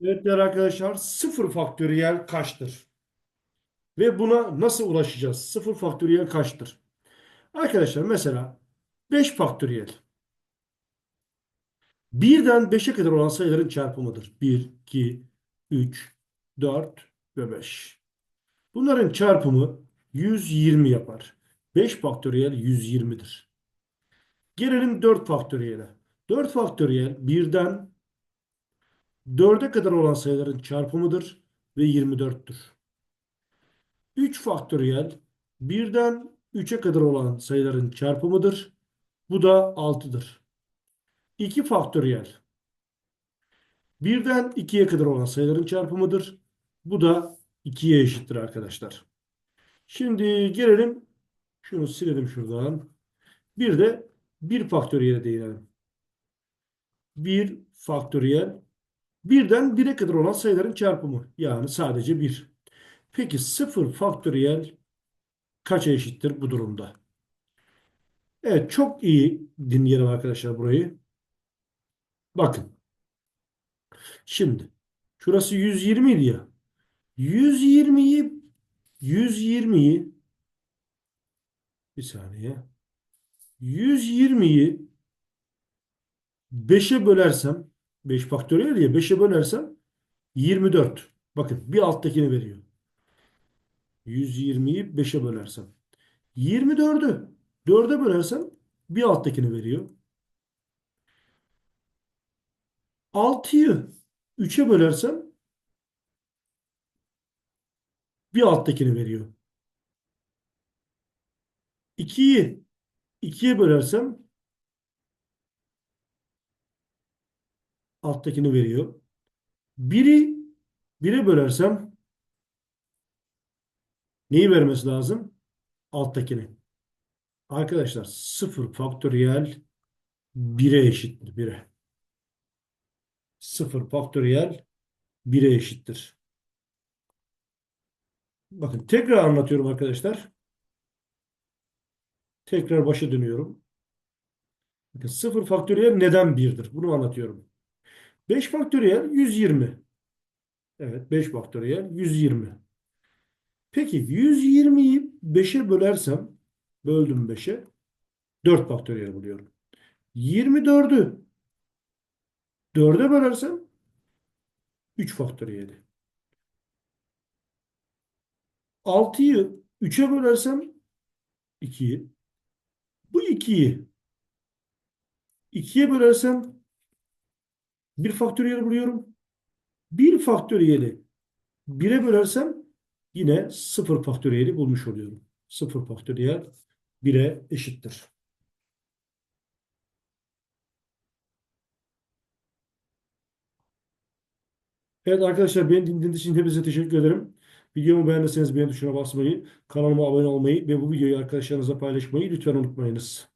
Evet değerli arkadaşlar sıfır faktöriyel kaçtır? Ve buna nasıl ulaşacağız? Sıfır faktöriyel kaçtır? Arkadaşlar mesela 5 faktöriyel. Birden beşe kadar olan sayıların çarpımıdır. 1, 2, 3, 4 ve 5. Bunların çarpımı 120 yapar. 5 faktöriyel 120'dir. Gelelim 4 faktöriyele. 4 faktöriyel birden 4'e kadar olan sayıların çarpımıdır ve 24'tür. 3 faktöriyel birden 3'e kadar olan sayıların çarpımıdır. Bu da 6'dır. 2 faktöriyel birden 2'ye kadar olan sayıların çarpımıdır. Bu da 2'ye eşittir arkadaşlar. Şimdi gelelim şunu silelim şuradan. Bir de 1 faktöriyele değinelim. 1 faktöriyel birden 1'e kadar olan sayıların çarpımı. Yani sadece 1. Peki 0 faktöriyel kaça eşittir bu durumda? Evet çok iyi dinleyelim arkadaşlar burayı. Bakın. Şimdi şurası 120 idi ya. 120'yi 120'yi bir saniye. 120'yi 5'e bölersem 5 faktöriyel ya 5'e bölersem 24. Bakın bir alttakini veriyor. 120'yi 5'e bölersem. 24'ü 4'e bölersem bir alttakini veriyor. 6'yı 3'e bölersem bir alttakini veriyor. 2'yi 2'ye bölersem alttakini veriyor. 1'i 1'e bölersem neyi vermesi lazım? Alttakini. Arkadaşlar 0 faktöriyel 1'e eşittir. 1'e. 0 faktöriyel 1'e eşittir. Bakın tekrar anlatıyorum arkadaşlar. Tekrar başa dönüyorum. Bakın 0 faktöriyel neden 1'dir? Bunu anlatıyorum. 5 faktöriyel 120. Evet 5 faktöriyel 120. Peki 120'yi 5'e bölersem böldüm 5'e 4 faktöriyel buluyorum. 24'ü 4'e bölersem 3 faktöriyeli. 6'yı 3'e bölersem 2'yi. Bu 2'yi 2'ye bölersem 1 faktöriyel buluyorum. 1 faktöriyeli 1'e bölersem yine 0 faktöriyeli bulmuş oluyorum. 0 faktöriyel 1'e eşittir. Evet arkadaşlar beni dinlediğiniz için hepinize teşekkür ederim. Videomu beğendiyseniz beğen tuşuna basmayı, kanalıma abone olmayı ve bu videoyu arkadaşlarınızla paylaşmayı lütfen unutmayınız.